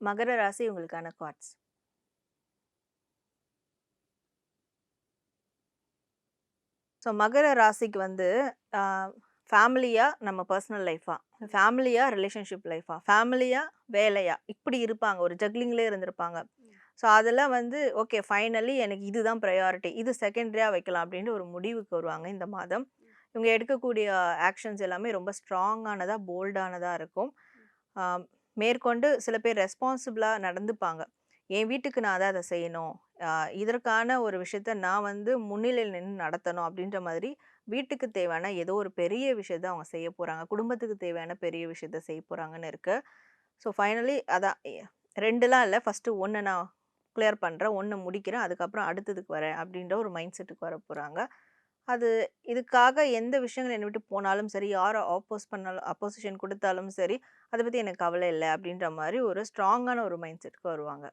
மகர ராசி உங்களுக்கான cards. So மகர ராசிக்கு வந்து ஃபேமிலியாக நம்ம பர்சனல் லைஃபாக ஃபேமிலியாக ரிலேஷன்ஷிப் லைஃபாக ஃபேமிலியாக வேலையாக இப்படி இருப்பாங்க. ஒரு ஜக்லிங்லேயே இருந்திருப்பாங்க. ஸோ அதெல்லாம் வந்து ஓகே ஃபைனலி எனக்கு இதுதான் ப்ரையாரிட்டி. இது செகண்ட்ரியாக வைக்கலாம் அப்படின்ட்டு ஒரு முடிவுக்கு வருவாங்க இந்த மாதம். இவங்க எடுக்கக்கூடிய ஆக்ஷன்ஸ் எல்லாமே ரொம்ப ஸ்ட்ராங்கானதாக போல்டானதாக இருக்கும். மேற்கொண்டு சில பேர் ரெஸ்பான்சிபிளாக நடந்துப்பாங்க. என் வீட்டுக்கு நான் தான் அதை செய்யணும். இதற்கான ஒரு விஷயத்த நான் வந்து முன்னிலையில் நின்று நடத்தணும் அப்படின்ற மாதிரி வீட்டுக்கு தேவையான ஏதோ ஒரு பெரிய விஷயத்த அவங்க செய்ய போகிறாங்க குடும்பத்துக்கு தேவையான பெரிய விஷயத்த செய்ய போகிறாங்கன்னு இருக்குது ஸோ ஃபைனலி அதான் ரெண்டுலாம் இல்லை ஃபஸ்ட்டு ஒன்று நான் கிளியர் பண்ணுறேன் ஒன்று முடிக்கிறேன். அதுக்கப்புறம் அடுத்ததுக்கு வரேன் அப்படின்ற ஒரு மைண்ட் செட்டுக்கு போகிறாங்க அது இதுக்காக எந்த விஷயங்கள் என்னை விட்டு போனாலும் சரி, யாரை ஆப்போஸ் பண்ணாலும் அப்போசிஷன் கொடுத்தாலும் சரி, அதை பற்றி எனக்கு கவலை இல்லை அப்படின்ற மாதிரி ஒரு ஸ்ட்ராங்கான ஒரு மைண்ட் செட்டுக்கு வருவாங்க.